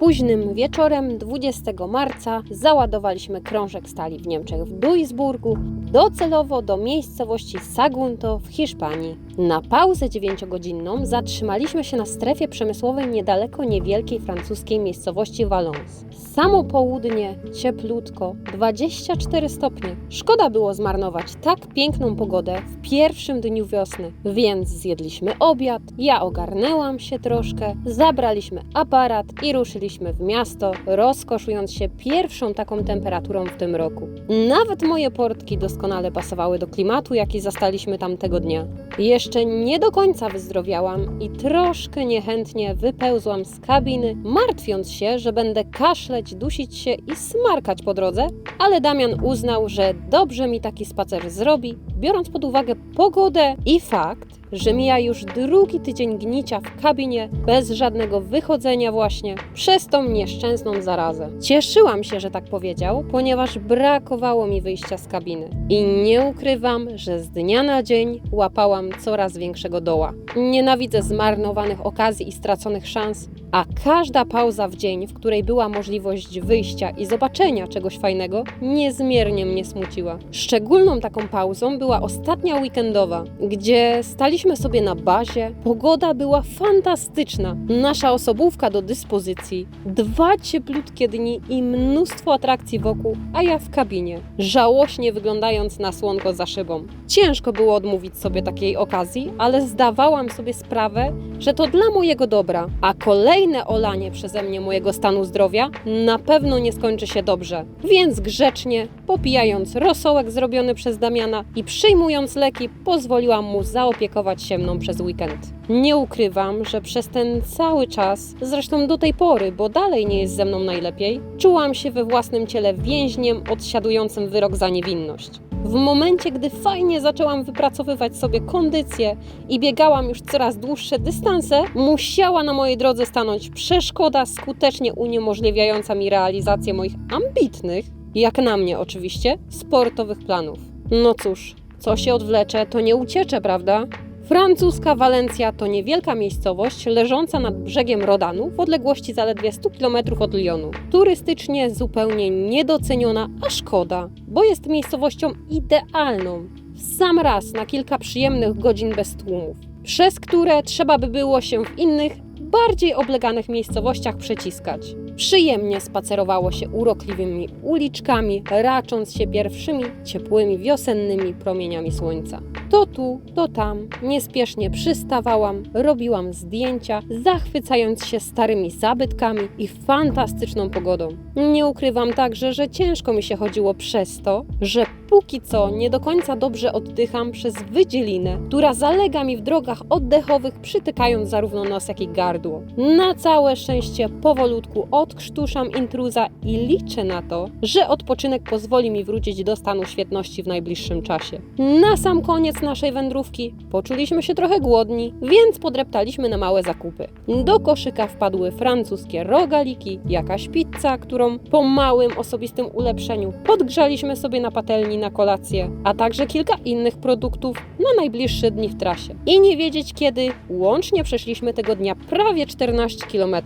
Późnym wieczorem 20 marca załadowaliśmy krążek stali w Niemczech w Duisburgu, docelowo do miejscowości Sagunto w Hiszpanii. Na pauzę 9-godzinną zatrzymaliśmy się na strefie przemysłowej niedaleko niewielkiej francuskiej miejscowości Valence. Samo południe, cieplutko, 24 stopnie. Szkoda było zmarnować tak piękną pogodę w pierwszym dniu wiosny, więc zjedliśmy obiad, ja ogarnęłam się troszkę, zabraliśmy aparat i ruszyliśmy w miasto, rozkoszując się pierwszą taką temperaturą w tym roku. Nawet moje portki doskonale pasowały do klimatu, jaki zastaliśmy tamtego dnia. Jeszcze nie do końca wyzdrowiałam i troszkę niechętnie wypełzłam z kabiny, martwiąc się, że będę kaszleć, dusić się i smarkać po drodze, ale Damian uznał, że dobrze mi taki spacer zrobi, biorąc pod uwagę pogodę i fakt, że mija już drugi tydzień gnicia w kabinie, bez żadnego wychodzenia właśnie, przez tą nieszczęsną zarazę. Cieszyłam się, że tak powiedział, ponieważ brakowało mi wyjścia z kabiny. I nie ukrywam, że z dnia na dzień łapałam coraz większego doła. Nienawidzę zmarnowanych okazji i straconych szans, a każda pauza w dzień, w której była możliwość wyjścia i zobaczenia czegoś fajnego, niezmiernie mnie smuciła. Szczególną taką pauzą była ostatnia weekendowa, gdzie staliśmy sobie na bazie, pogoda była fantastyczna, nasza osobówka do dyspozycji, dwa cieplutkie dni i mnóstwo atrakcji wokół, a ja w kabinie, żałośnie wyglądając na słonko za szybą. Ciężko było odmówić sobie takiej okazji, ale zdawałam sobie sprawę, że to dla mojego dobra, a kolejne olanie przeze mnie mojego stanu zdrowia na pewno nie skończy się dobrze. Więc grzecznie, popijając rosołek zrobiony przez Damiana i przyjmując leki, pozwoliłam mu zaopiekować się mną przez weekend. Nie ukrywam, że przez ten cały czas, zresztą do tej pory, bo dalej nie jest ze mną najlepiej, czułam się we własnym ciele więźniem odsiadującym wyrok za niewinność. W momencie, gdy fajnie zaczęłam wypracowywać sobie kondycję i biegałam już coraz dłuższe dystanse, musiała na mojej drodze stanąć przeszkoda skutecznie uniemożliwiająca mi realizację moich ambitnych, jak na mnie oczywiście, sportowych planów. No cóż, co się odwlecze, to nie uciecze, prawda? Francuska Walencja to niewielka miejscowość leżąca nad brzegiem Rodanu w odległości zaledwie 100 km od Lyonu. Turystycznie zupełnie niedoceniona, a szkoda, bo jest miejscowością idealną. W sam raz na kilka przyjemnych godzin bez tłumów, przez które trzeba by było się w innych, bardziej obleganych miejscowościach przeciskać. Przyjemnie spacerowało się urokliwymi uliczkami, racząc się pierwszymi ciepłymi wiosennymi promieniami słońca. To tu, to tam, niespiesznie przystawałam, robiłam zdjęcia, zachwycając się starymi zabytkami i fantastyczną pogodą. Nie ukrywam także, że ciężko mi się chodziło przez to, że póki co nie do końca dobrze oddycham przez wydzielinę, która zalega mi w drogach oddechowych, przytykając zarówno nos, jak i gardło. Na całe szczęście powolutku odkrztuszam intruza i liczę na to, że odpoczynek pozwoli mi wrócić do stanu świetności w najbliższym czasie. Na sam naszej wędrówki poczuliśmy się trochę głodni, więc podreptaliśmy na małe zakupy. Do koszyka wpadły francuskie rogaliki, jakaś pizza, którą po małym osobistym ulepszeniu podgrzaliśmy sobie na patelni na kolację, a także kilka innych produktów na najbliższe dni w trasie. I nie wiedzieć kiedy, łącznie przeszliśmy tego dnia prawie 14 km.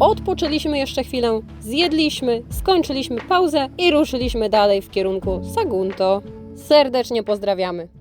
Odpoczęliśmy jeszcze chwilę, zjedliśmy, skończyliśmy pauzę i ruszyliśmy dalej w kierunku Sagunto. Serdecznie pozdrawiamy.